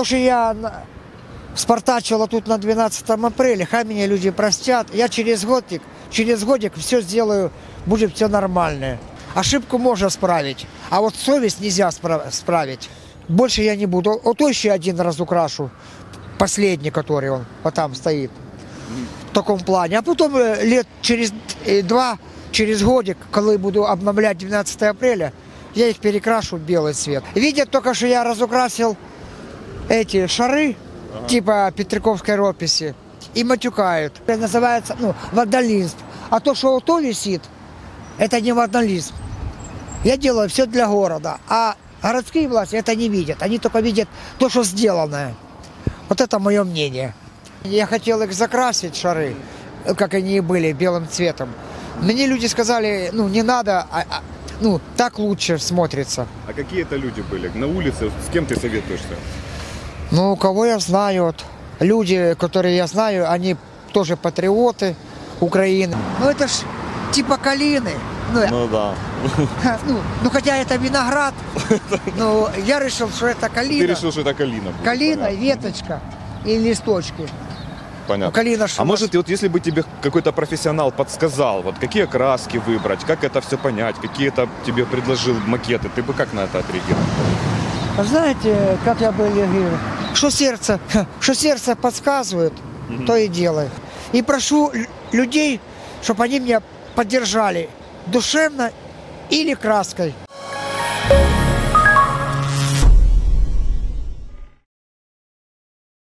То, что я спартачила тут на 12 апреля, хай меня люди простят. Я через годик, через годик все сделаю, будет все нормально. Ошибку можно справить, а вот совесть нельзя спра- справить. Больше я не буду. Вот еще один раз украшу. Последний, который он вот там стоит. В таком плане. А потом э, лет через э, два, через годик, когда буду обновлять 12 апреля, я их перекрашу в белый цвет. Видят только, что я разукрасил эти шары, типа Петриковской росписи, и матюкают. Это называется ну, вандализм. А то, что то висит, это не вандализм. Я делаю все для города, а городские власти это не видят. Они только видят то, что сделанное. Вот это мое мнение. Я хотел их закрасить, шары, как они и были, белым цветом. Мне люди сказали, ну, не надо, а- а, ну, так лучше смотрится. А какие это люди были? На улице с кем ты советуешься? Ну, кого я знаю, вот, люди, которые я знаю, они тоже патриоты Украины. Ну, это ж типа калины. Ну, Ну да. ну, ну, хотя это виноград, но я решил, что это Ты калина. решил, что это калина. будет, Калина, понятно. веточка и листочки. Ну, Понятно. калина ж А может, вот если бы тебе какой-то профессионал подсказал, вот какие краски выбрать, как это все понять, какие-то тебе предложил макеты, ты бы как на это отреагировал? Знаете, как я бы говорил, что сердце, что сердце подсказывает, то и делай. И прошу лю- людей, чтобы они меня поддержали душевно или краской.